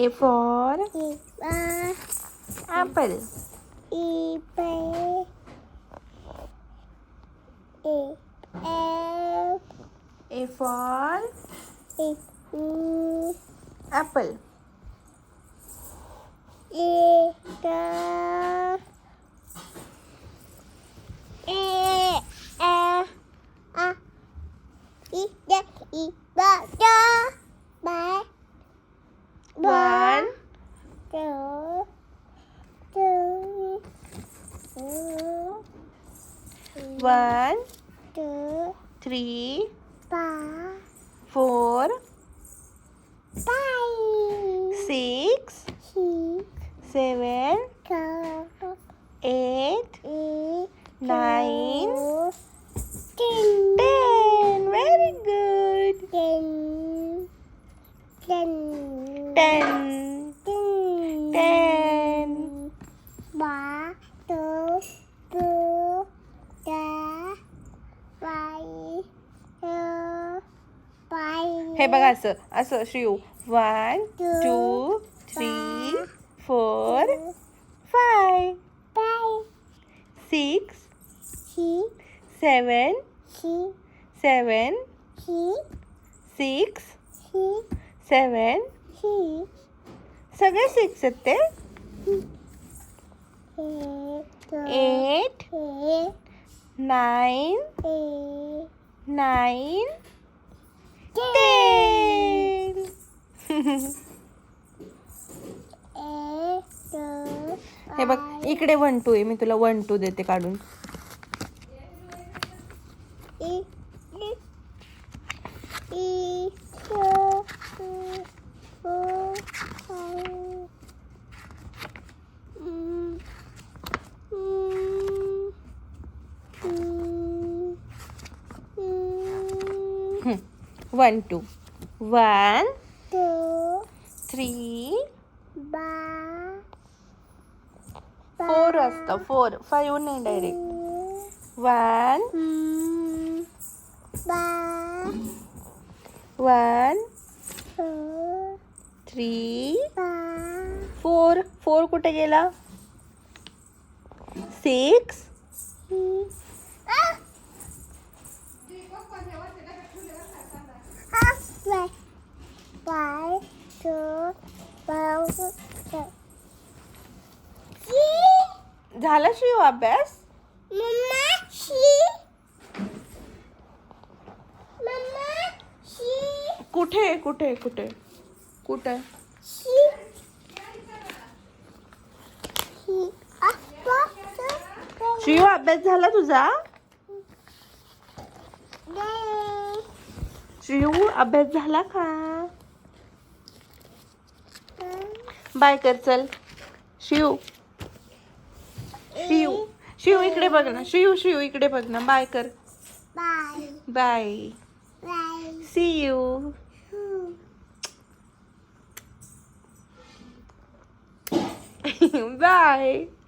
A for Iba. apple. Iba. E. F. A for E. Apple. E. Da. One, Two. Two. Two. one, Two. three, Ba. four, Bye. six, Six. seven, Seven. eight, Eight. nine, हे बघा असं असं Shiv one two three four five Bye. Six Six. Seven Six. Seven Six. Six Six. Seven Six. सगळे six आहेत ते Eight. Eight Eight. Nine Eight. Nine इकडे one two आहे. मी तुला वन टू देते काढून. One two one two three Ba. Four five नाही direct one Ba. Four four कुठे गेला सिक्स Six. Ah. Ah, झाला शिव अभ्यास? कुठे? Ah? शिव अभ्यास झाला तुझा शिव अभ्यास झाला का बाय कर चल. शिव. शिव. शिव इकडे बघ ना. शिव शिव इकडे बघ ना. बाय कर. बाय. C you. बाय.